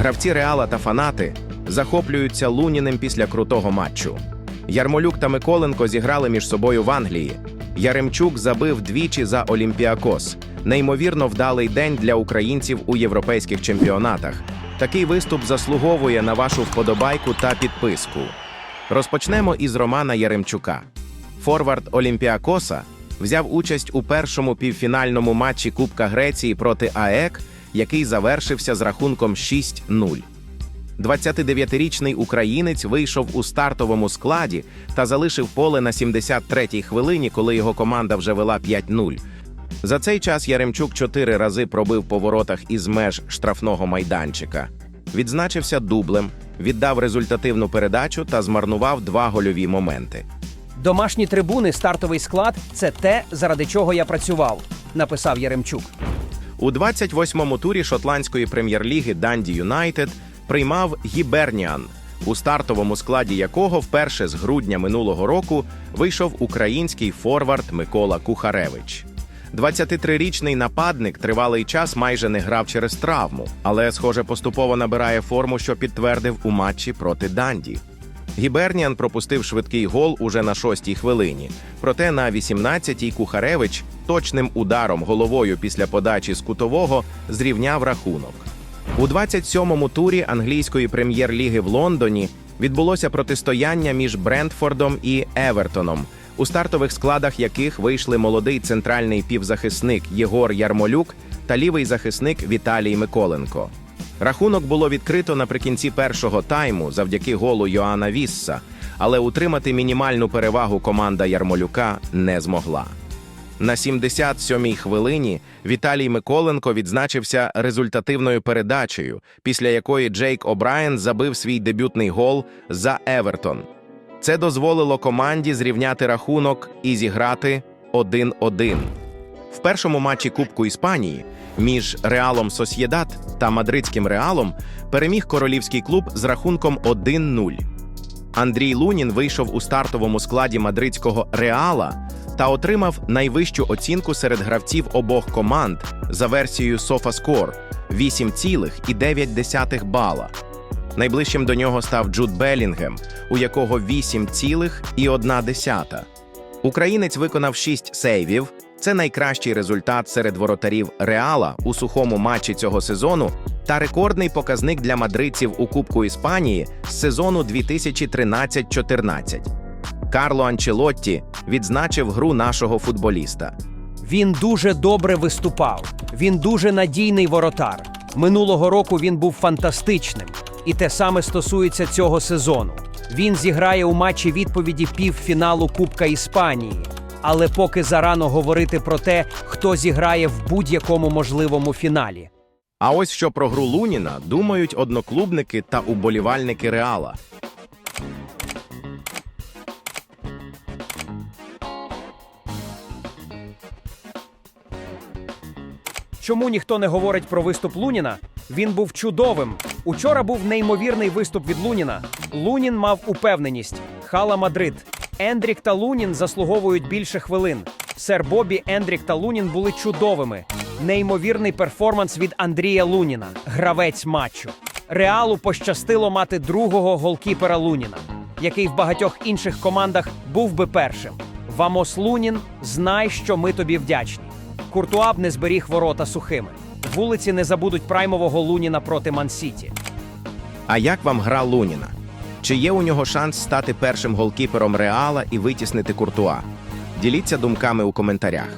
Гравці Реала та фанати захоплюються Луніним після крутого матчу. Ярмолюк та Миколенко зіграли між собою в Англії. Яремчук забив двічі за Олімпіакос. Неймовірно вдалий день для українців у європейських чемпіонатах. Такий виступ заслуговує на вашу вподобайку та підписку. Розпочнемо із Романа Яремчука. Форвард Олімпіакоса взяв участь у першому півфінальному матчі Кубка Греції проти АЕК, який завершився з рахунком 6-0. 29-річний українець вийшов у стартовому складі та залишив поле на 73-й хвилині, коли його команда вже вела 5-0. За цей час Яремчук чотири рази пробив по воротах із меж штрафного майданчика. Відзначився дублем, віддав результативну передачу та змарнував два гольові моменти. Домашні трибуни, стартовий склад це те, заради чого я працював, написав Яремчук. У 28-му турі шотландської прем'єр-ліги Данді Юнайтед приймав Гіберніан, у стартовому складі якого вперше з грудня минулого року вийшов український форвард Микола Кухаревич. 23-річний нападник тривалий час майже не грав через травму, але, схоже, поступово набирає форму, що підтвердив у матчі проти Данді. Гіберніан пропустив швидкий гол уже на шостій хвилині. Проте на 18-й Кухаревич точним ударом головою після подачі з кутового зрівняв рахунок. У 27-му турі англійської прем'єр-ліги в Лондоні відбулося протистояння між Брентфордом і Евертоном, у стартових складах яких вийшли молодий центральний півзахисник Єгор Ярмолюк та лівий захисник Віталій Миколенко. Рахунок було відкрито наприкінці першого тайму завдяки голу Йоанна Вісса, але утримати мінімальну перевагу команда Ярмолюка не змогла. На 77-й хвилині Віталій Миколенко відзначився результативною передачею, після якої Джейк О'Брайен забив свій дебютний гол за Евертон. Це дозволило команді зрівняти рахунок і зіграти 1-1. В першому матчі Кубку Іспанії між Реалом Сосєдат та Мадридським Реалом переміг королівський клуб з рахунком 1-0. Андрій Лунін вийшов у стартовому складі мадридського Реала та отримав найвищу оцінку серед гравців обох команд за версією SofaScore – 8,9 бала. Найближчим до нього став Джуд Белінгем, у якого 8,1. Українець виконав 6 сейвів. Це найкращий результат серед воротарів Реала у сухому матчі цього сезону та рекордний показник для мадридців у Кубку Іспанії з сезону 2013-14. Карло Анчелотті відзначив гру нашого футболіста. Він дуже добре виступав. Він дуже надійний воротар. Минулого року він був фантастичним. І те саме стосується цього сезону. Він зіграє у матчі відповіді півфіналу Кубка Іспанії. Але поки зарано говорити про те, хто зіграє в будь-якому можливому фіналі. А ось що про гру Луніна думають одноклубники та уболівальники Реала. Чому ніхто не говорить про виступ Луніна? Він був чудовим. Учора був неймовірний виступ від Луніна. Лунін мав упевненість. Хала Мадрид. Ендрік та Лунін заслуговують більше хвилин. Сер Бобі, Ендрік та Лунін були чудовими. Неймовірний перформанс від Андрія Луніна, гравець матчу. Реалу пощастило мати другого голкіпера Луніна, який в багатьох інших командах був би першим. Вамос Лунін, знай, що ми тобі вдячні. Куртуа б не зберіг ворота сухими. Вулиці не забудуть праймового Луніна проти Мансіті. А як вам гра Луніна? Чи є у нього шанс стати першим голкіпером Реала і витіснити Куртуа? Діліться думками у коментарях.